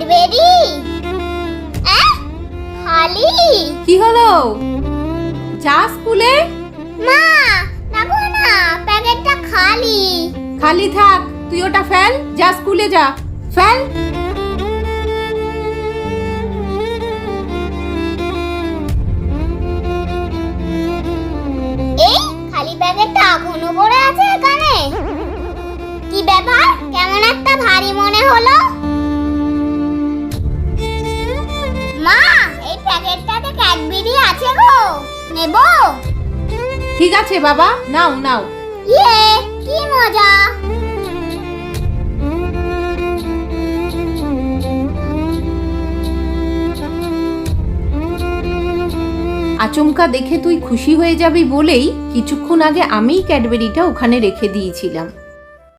Cadbury খালি কি হলো? যা স্কুলে? মা দেখো না প্যাকেটটা খালি। খালি থাক তুই ওটা ফেল যা স্কুলে যা। ফেল। এই খালি প্যাকেটটা এখনও পড়ে আছে এখানে। কি ব্যাপার? কেমন একটা নেব? ঠিক আছে বাবা নাও নাও। ইয়ে কি মজা। আচমকা দেখে তুই খুশি হয়ে যাবি বলেই কিছুক্ষণ আগে আমি ক্যাডবেরিটা ওখানে রেখে দিয়েছিলাম।